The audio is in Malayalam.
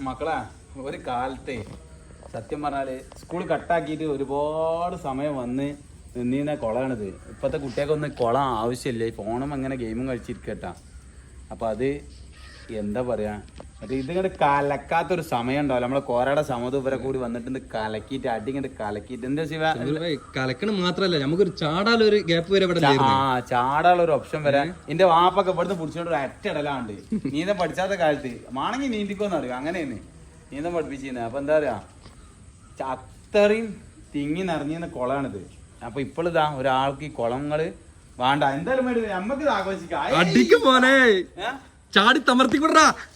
മക്കളെ ഒരു കാലത്തെ സത്യം പറഞ്ഞാൽ സ്കൂൾ കട്ടാക്കിയിട്ട് ഒരുപാട് സമയം വന്ന് നിന്നീന്ന കുളമാണിത് ഇപ്പോഴത്തെ കുട്ടികൾക്കൊന്നും കുളം ആവശ്യമില്ല. ഈ ഫോണും അങ്ങനെ ഗെയിമും കളിച്ചിരിക്കട്ടാ. അപ്പോൾ അത് എന്താ പറയാ? മറ്റേ ഇതിങ്ങോട്ട് കലക്കാത്തൊരു സമയം ഉണ്ടാവില്ല നമ്മളെ കോരയുടെ സമൂഹം ഇവരെ കൂടി വന്നിട്ടുണ്ട് കലക്കിട്ട് അടി ഇങ്ങോട്ട് കലക്കിയിട്ട് എന്താ ശിവ? കലക്കണ മാത്രല്ല നമുക്കൊരു ചാടാലൊരു ഗ്യാപ്പ് വരെ ഇവിടെ ആ ചാടാനുള്ള ഒരു ഓപ്ഷൻ വരെ. എന്റെ വാപ്പൊക്കെ ഇവിടുന്ന് പിടിച്ചോണ്ട് ഒരു അറ്റ ഇടലാണ്ട്. നീന്തം പഠിച്ചാത്ത കാലത്ത്. മാണെങ്കിൽ നീന്തിക്കോന്ന് അറിയാം? അങ്ങനെയാണ്. നീന്തം പഠിപ്പിച്ചിരുന്നത് അപ്പൊ എന്താ പറയാ? അത്രയും തിങ്ങി നിറഞ്ഞിരുന്ന കുളമാണിത്. അപ്പൊ ഇപ്പോഴിതാ ഒരാൾക്ക് ഈ കുളങ്ങൾ വേണ്ട. എന്തായാലും ഇത് ആഘോഷിക്കാം. അടിക്കും പോനെ ചാടി തമർത്തി വിടറാ ഓ